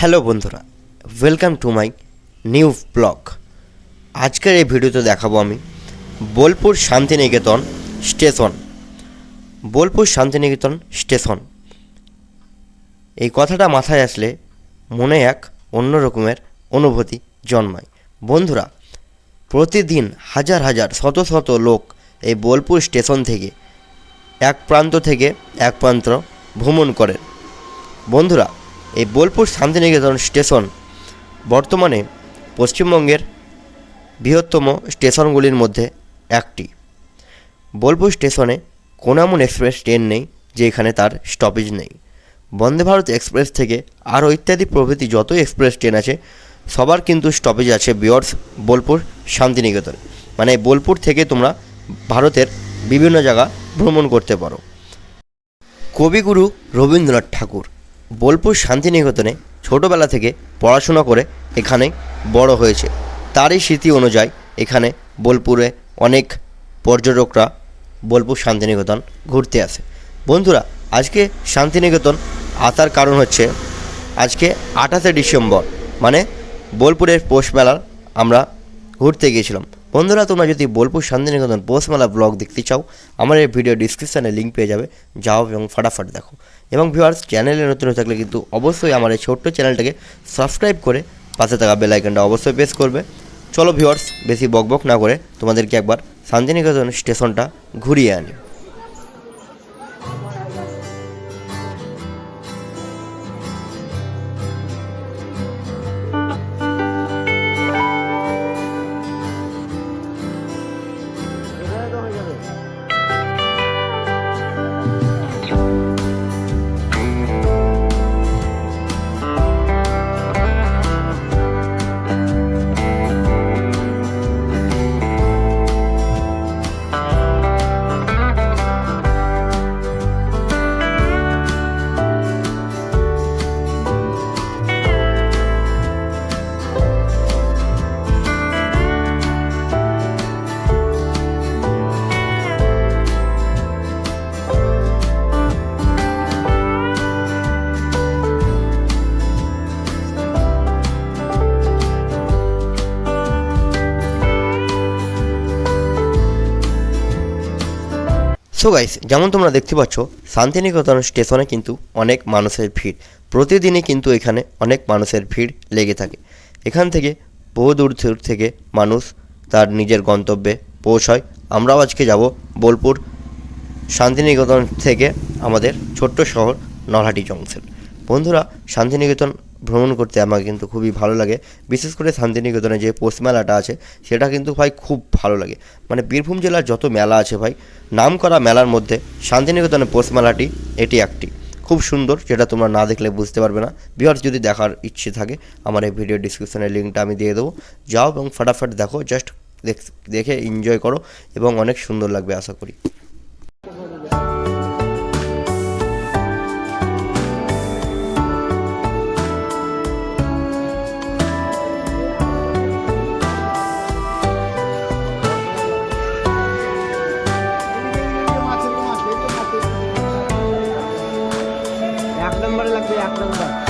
Hello বন্ধুরা welcome to my new blog আজকের এই ভিডিওতে দেখাবো আমি বোলপুর শান্তিনিকেতন স্টেশন। বোলপুর শান্তিনিকেতন স্টেশন। এই কথাটা মাথায় আসলে মনে এক অন্য রকমের অনুভূতি জন্মায়। বন্ধুরা, প্রতিদিন হাজার হাজার, শত শত লোক এই বোলপুর স্টেশন থেকে এক প্রান্ত থেকে এক প্রান্ত ভ্রমণ করেন বন্ধুরা এই বোলপুর শান্তিনিকেতন স্টেশন বর্তমানে পশ্চিমবঙ্গের বৃহত্তম স্টেশনগুলির মধ্যে একটি। বোলপুর স্টেশনে কোনো এমন এক্সপ্রেস ট্রেন নেই যে এখানে তার স্টপেজ নেই। বন্দে ভারত এক্সপ্রেস থেকে আরও ইত্যাদি প্রভৃতি যত এক্সপ্রেস ট্রেন আছে, সবার কিন্তু স্টপেজ আছে বিয়র্স বোলপুর শান্তিনিকেতন। মানে বোলপুর থেকে তোমরা ভারতের বিভিন্ন জায়গা ভ্রমণ করতে পারো। কবিগুরু রবীন্দ্রনাথ ঠাকুর বোলপুর শান্তিনিকেতনে ছোটোবেলা থেকে পড়াশোনা করে এখানে বড় হয়েছে। তারই স্মৃতি অনুযায়ী এখানে বোলপুরে অনেক পর্যটকরা বোলপুর শান্তিনিকেতন ঘুরতে আসে। বন্ধুরা, আজকে শান্তিনিকেতন আসার কারণ হচ্ছে আজকে আঠাশে ডিসেম্বর মানে বোলপুরের পৌষ মেলার আমরা ঘুরতে গিয়েছিলাম। বন্ধুরা, তোমরা যদি বোলপুর শান্তিনিকেতন পোস্টমালা ব্লগ দেখতে চাও, আমার এই ভিডিও ডিসক্রিপশানে লিঙ্ক পেয়ে যাবে। যাও এবং ফটাফট দেখো। এবং ভিউয়ার্স চ্যানেলে নতুন হয়ে থাকলে কিন্তু অবশ্যই আমার এই ছোট্ট চ্যানেলটাকে সাবস্ক্রাইব করে পাশে থাকা বেলাইকনটা অবশ্যই প্রেস করবে। চলো ভিউয়ার্স বেশি বকবক না করে তোমাদেরকে একবার শান্তিনিকেতন স্টেশনটা ঘুরিয়ে আনি। সো গাইস যেমন তোমরা দেখতে পাচ্ছ, শান্তিনিকেতন স্টেশনে কিন্তু অনেক মানুষের ভিড়। প্রতিদিনই কিন্তু এখানে অনেক মানুষের ভিড় লেগে থাকে। এখান থেকে বহু দূর দূর থেকে মানুষ তার নিজের গন্তব্যে পৌঁছায়। আমরাও আজকে যাব বোলপুর, শান্তিনিকেতন থেকে আমাদের ছোট্ট শহর নলহাটি জংশন। বন্ধুরা, শান্তিনিকেতন ভ্রমণ করতে আমার কিন্তু খুবই ভালো লাগে। বিশেষ করে শান্তিনিকেতনে যে পৌষ মেলাটা আছে, সেটা কিন্তু ভাই খুব ভালো লাগে। মানে বীরভূম জেলার যত মেলা আছে ভাই নাম করা মেলার মধ্যে শান্তিনিকেতনের পৌষ মেলাটি, এটি একটি। খুব সুন্দর, যেটা তোমরা না দেখলে বুঝতে পারবে না। বিহার যদি দেখার ইচ্ছে থাকে, আমার এই ভিডিও ডিসক্রিপশনের লিঙ্কটা আমি দিয়ে দেবো। যাও এবং ফটাফট দেখো জাস্ট দেখে এনজয় করো এবং অনেক সুন্দর লাগবে, আশা করি। লাগবে এক নম্বর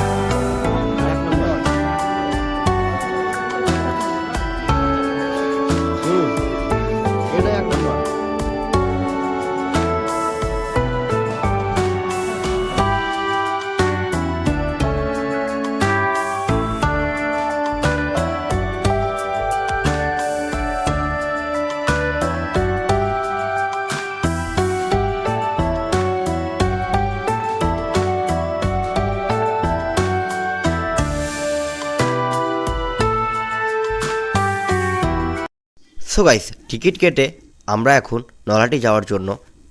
সো গাইস টিকিট কেটে আমরা এখন নলহাটি যাওয়ার জন্য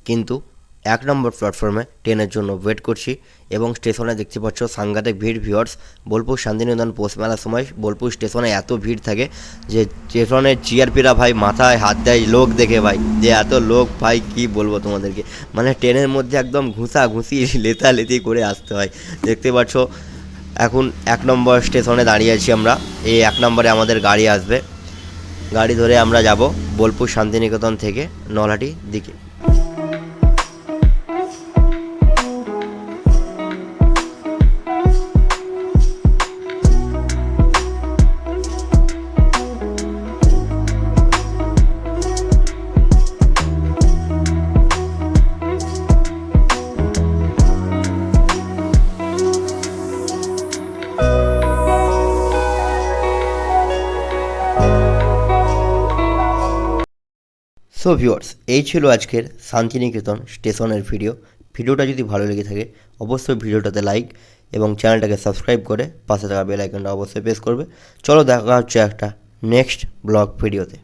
কিন্তু এক নম্বর প্ল্যাটফর্মে ট্রেনের জন্য ওয়েট করছি এবং স্টেশনে দেখতে পাচ্ছ সাংঘাতিক ভিড় ভিওর্স বোলপুর শান্তিনিকেতন পৌষ মেলার সময় বোলপুর স্টেশনে এত ভিড় থাকে যে স্টেশনের জিআরপিরা ভাই মাথায় হাত দেয় লোক দেখে ভাই, যে এত লোক ভাই কি বলব তোমাদেরকে? মানে ট্রেনের মধ্যে একদম ঘুষা ঘুষি লেতালেতি করে আসতে হয়। দেখতে পাচ্ছ, এখন এক নম্বর স্টেশনে দাঁড়িয়ে আছি আমরা। এই এক নম্বরে আমাদের গাড়ি আসবে। গাড়ি ধরে আমরা যাব বোলপুর শান্তিনিকেতন থেকে নলহাটি দিকে। সো ভিউয়ার্স এই ছিল আজকের শান্তিনিকেতন স্টেশনের ভিডিও ভিডিওটা যদি ভালো লেগে থাকে, অবশ্যই ভিডিওটাতে লাইক এবং চ্যানেলটাকে সাবস্ক্রাইব করে পাশে থাকা বেল আইকনটা অবশ্যই প্রেস করবে। চলো দেখা হচ্ছে একটা নেক্সট ব্লগ ভিডিওতে